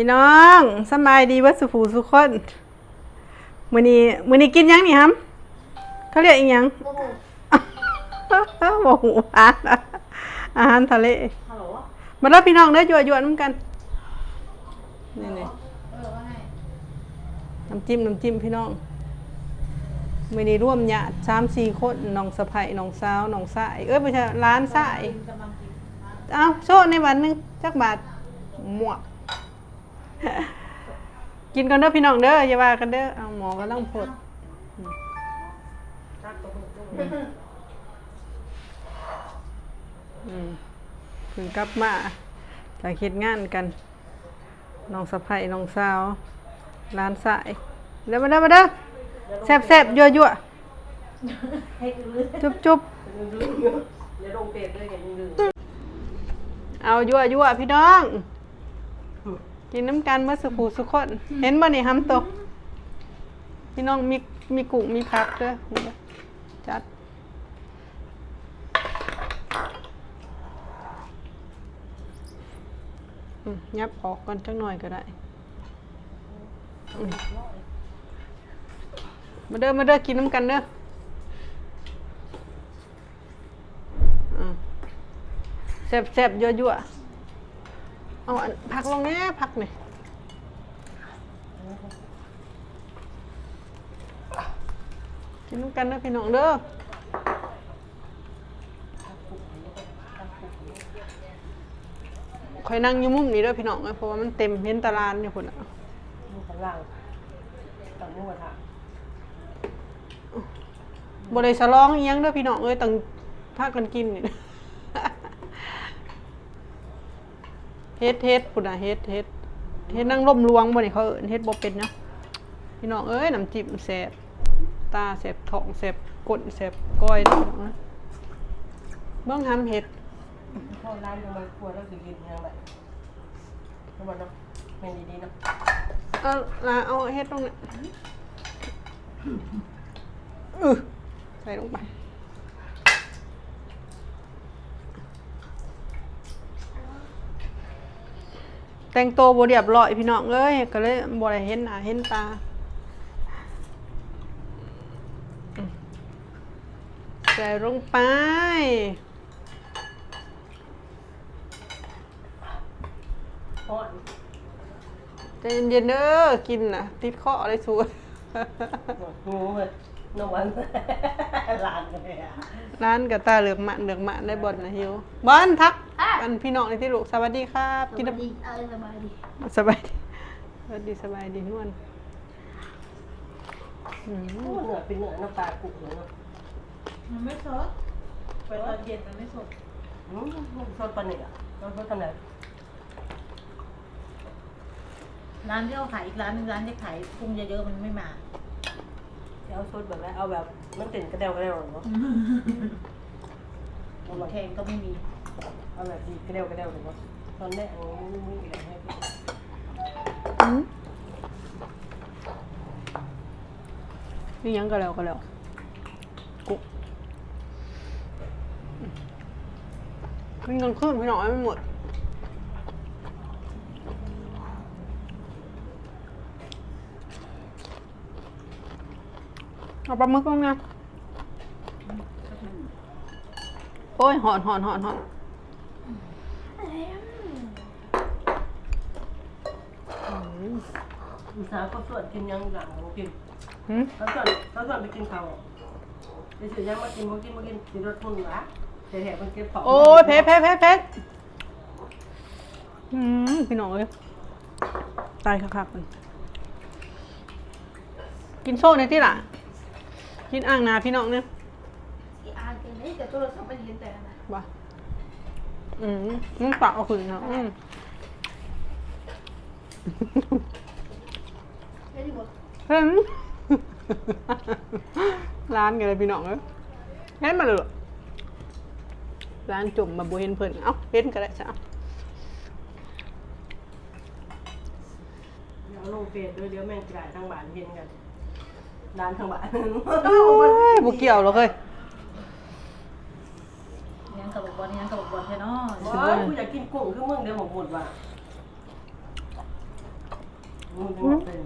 พี่น้องสำบายดีวัดสุภูสุขคนมื้อนี้มื้อนี้กินหยังนี่ฮัมเขาเรียกอีหยังโอ้โหบ่ฮู้อาหารอาหารทะเลฮัลโหลมาเด้อพี่น้องเด้อยั่วๆนํกันนี่เออว่าไงๆน้ำจิ้มน้ำจิ้มพี่น้องมื้อนี้ร่วมญาติ3-4คนน้องสะใภ้น้องสาวน้องสายเอ้ยบ่ใช่หลานสายกำลังกินนะเอาโชว์ในวันหนึงจักบาทหมวก กินกันเด้อพี่น้องเด้ออย่าว่ากันเด้อเอาหมอกำลังพดรักตัวมึงอืมเพิ่งกลับมาจากเฮ็ดงานกันน้องสะใภ้น้องสาวร้านสายเด้อมาเด้อมาเด้อแซ่บๆยั่วให้ลืมๆจุ๊บอย่าลงเปรตด้วยอย่าลืมๆเอายั่วๆพี่น้อง กินน้ำกันเมื่อสุขูสุขคน เห็นบ่นี่หำตกพี่น้องมีมีกุ้งมีผักเด้อจัดอืมยับออกก่อนจักหน่อยก็ได้อืมมาเด้อมาเด้อกินน้ำกันเด้ออ่าแซ่บแซ่บๆยั่วๆ เอาอันผักลงแน่ผักนี่กินน้ำกันเด้อพี่น้องเด้อคอยนั่งอยู่มุมนี้เด้อพี่น้องเอ้ยเพราะว่ามันเต็มเห็นตารางอยู่พุ่นอะมึงข้างล่างต่างมึงกระทะบ่ได้สลองอีหยังเด้อพี่น้องเอ้ยต้องพากันกินนี่ เฮ็ดเฮ็ดพุ่นน่ะเฮ็ดเฮ็ดเฮ็ดนั่งร่มลวงบ่นี่เขาเอิ้นเฮ็ดบ่เป็นนะพี่น้องเอ้ยน้ำจิ้มแซ่บตาแซ่บท้องแซ่บก้นแซ่บก้อยเด้อพี่น้องนะเบิ่งหำเฮ็ดเข้าร้านทำไมครัวแล้วสิกินยังไงทำไมเนาะเป็นดีๆเนาะเอาลาเอาเฮ็ดตรงนี้ออใส่ลงไป แต่งตัวบ่เรียบร้อยพี่น้องเอ้ยก็เลยบ่ได้เห็นหน้าเห็นตาอืมใส่ลงไปเพราะใจเย็นๆเด้อกินน่ะติดคออะไรสวยงูเลย นวันหลานเลยอะร้านกับตาเหลือกหมันเหลือกหมันได้บอลนะฮิวบอลทักอันพี่น้องในที่ลูกสวัสดีครับกินสน้บายดีเออสบายดีำสบายดีสวัสดีสบายดีนวลอืมเหนือเป็นเหนือน้ำปลากุกเหนือมันไม่สดไปตอนเย็นมันไม่สดอืมชดปลาเหนือเราชดทำไรร้านที่เขาขายอีกร้านหนึงร้านที่ขายปรุงเยอะๆมันไม่มา เอาชดแบบไรเอาแบบมันติ่นกระเดวกระเดวเนาะเอาแบบแพงก็ไม่มีเอาแบบดีกระเดวกระเดวเนาะตอนแรกอันนี้มึงอยากให้พี่อืมนี่ยังก็แล้วก็แล้วกุ๊กกินกลางคืนพี่น้องไม่หมด เอาปลาหมึกลงนะโอ้ยหอนหอนหอนหอนลูกสาวก็ส่วนกินยังหลังกินหืมเขาส่วนเขาส่วนไปกินเขาไปซื้อยังมากินมากินมากินกินรถพุ่นละแต่แถมมันเก็บของโอ้ยเพชรเพชรเพชรเพชรอืมพี่น้องเอ้ยตายคักๆมันกินโซ่ในที่หล่ะ กินอ่างนาพี่น้องเนี่ยอีอ่านกันเลยแต่โทรศัพท์มันเห็นแต่นะว่าอืมมึงปากเอาคืนเนาะอืมไม่ได้บอกเห็น ร้านกันเลยพี่น้องเอ้ยเห็นมาเลยเหรอร้านจุ่มมาบเห็นเพิ่นเอ้าเห็นก็ได้จ้ะเดี๋ยวลงเฟซด้วยเดี๋ยวแม่งกลายทางบ้านเห็นกัน ร้านทางบ้านโอ้ยบุเกี่ยวหรอกเฮ้ยยังกับบอกบอลยังกับบอกบอลแค่นอโอ้ยกูอยากกินกุ้งคือมึงเดี๋ยวผมพูดว่ามันจะมาเป็น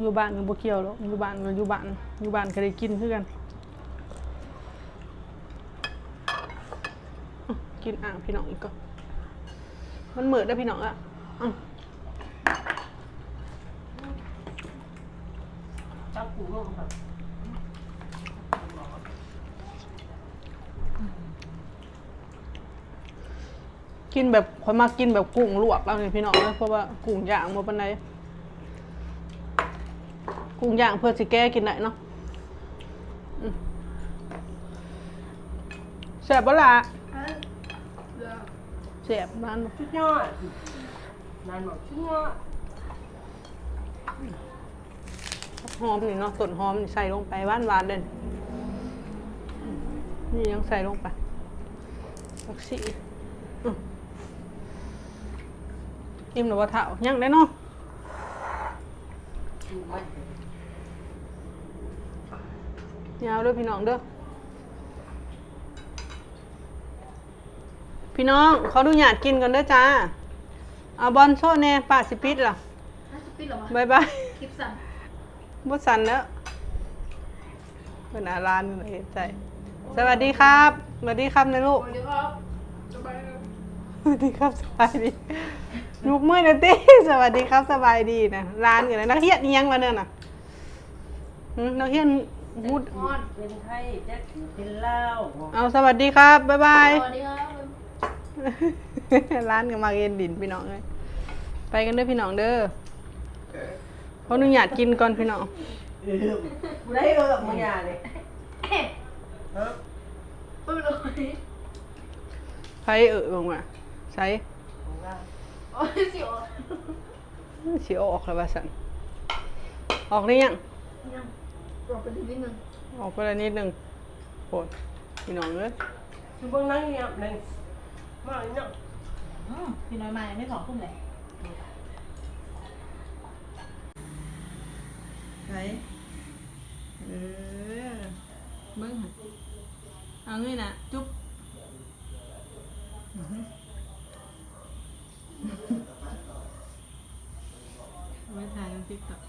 อยู่บ้านก็บ่เกี่ยวหรอกอยู่บ้านก็อยู่บ้านอยู่บ้านก็ได้กินคือกันอื้อกินอ่างพี่น้องอีกก็มันเหมือดได้อพี่น้องอะ อื้อจับปูนุ่มครับกินแบบคอยมากินแบบกุ้งลวกแล้วนี่พี่น้องเอ้ยเพราะว่ากุ้งย่างบ่ปานใดกุ้งย่างเพื่อสิแก้กินได้เนาะอืมแซ่บบ่ล่ะแซ่บบ้านบ่ชุดยอด นานบอกชุดยอดหอมนี่เนาะต้นหอมนี่ใส่ลงไปหวานหวานเด่นนี่ยังใส่ลงไปผักชีอื้ออิ่มหรือว่าเถ่ายังได้เนาะยาวด้อพี่น้องเด้อ พี่น้องเขาดูหยาดกินกันเด้อจ้า เอาบอลโซ่แน่ป้าสิปิดล่ะน่าจะปิดหรอวะบายบายคลิปสั่นบดสันแล้วเป็นอาร้านเลยเห็นใจ สวัสดีครับสวัสดีครับนะลูก สวัสดีครับสบายดีสวัสดีครับสบายดีลูกมือนะตี้สวัสดีครับสบายดีนะร้านกันเลยนักเฮียนอิหยังมาเนี่ยน่ะหึนักเฮียนพูดออนเป็นไทยแจ็คเป็นเหล้าเอาสวัสดีครับบ๊ายบาย สวัสดีครับ ร้านกันมาเย็นดินพี่น้องเลย ไปกันเด้อพี่น้องเด้อเขาหนูอยากกินก่อนพี่น้องเออกูได้เออมึงอย่าเลยเฮ้ยฮะไม่เป็นไรใครเออลงมาใช้ของเราโอ้ยเสียวสีออกแล้วว่าสันออกหรือยังยังรอไปนิดนึงออกไปแล้วนิดหนึ่งโปรดพี่น้องเลยคือเบื้องนั่งเนี่ยหนึ่งมาอีกเนี่ยอืมพี่น้อยมายังไม่สองทุ่มเลย ช้เออเบิ้งหั่นเอางี้นะจุ๊บอื้อหือเอาไว้ถ่ายลงติ๊กต็อก